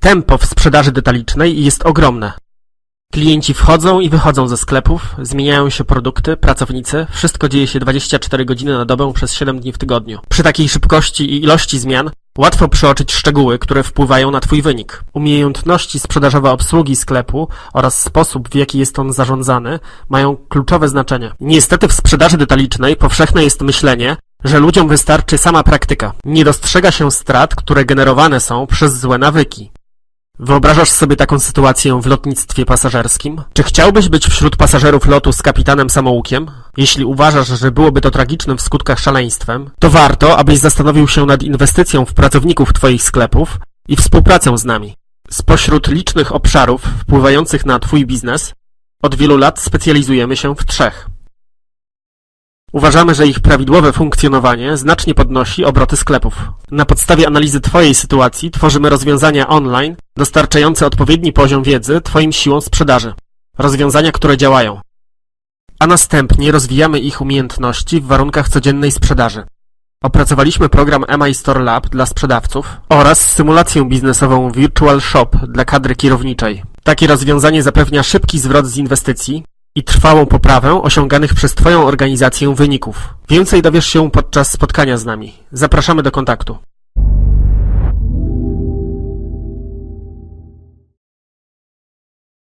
Tempo w sprzedaży detalicznej jest ogromne. Klienci wchodzą i wychodzą ze sklepów, zmieniają się produkty, pracownicy, wszystko dzieje się 24 godziny na dobę przez 7 dni w tygodniu. Przy takiej szybkości i ilości zmian łatwo przeoczyć szczegóły, które wpływają na Twój wynik. Umiejętności sprzedażowe obsługi sklepu oraz sposób, w jaki jest on zarządzany, mają kluczowe znaczenie. Niestety w sprzedaży detalicznej powszechne jest myślenie, że ludziom wystarczy sama praktyka. Nie dostrzega się strat, które generowane są przez złe nawyki. Wyobrażasz sobie taką sytuację w lotnictwie pasażerskim? Czy chciałbyś być wśród pasażerów lotu z kapitanem samoukiem? Jeśli uważasz, że byłoby to tragicznym w skutkach szaleństwem, to warto, abyś zastanowił się nad inwestycją w pracowników Twoich sklepów i współpracą z nami. Spośród licznych obszarów wpływających na Twój biznes, od wielu lat specjalizujemy się w trzech. Uważamy, że ich prawidłowe funkcjonowanie znacznie podnosi obroty sklepów. Na podstawie analizy Twojej sytuacji tworzymy rozwiązania online dostarczające odpowiedni poziom wiedzy Twoim siłom sprzedaży. Rozwiązania, które działają. A następnie rozwijamy ich umiejętności w warunkach codziennej sprzedaży. Opracowaliśmy program MI Store Lab dla sprzedawców oraz symulację biznesową Virtual Shop dla kadry kierowniczej. Takie rozwiązanie zapewnia szybki zwrot z inwestycji i trwałą poprawę osiąganych przez Twoją organizację wyników. Więcej dowiesz się podczas spotkania z nami. Zapraszamy do kontaktu.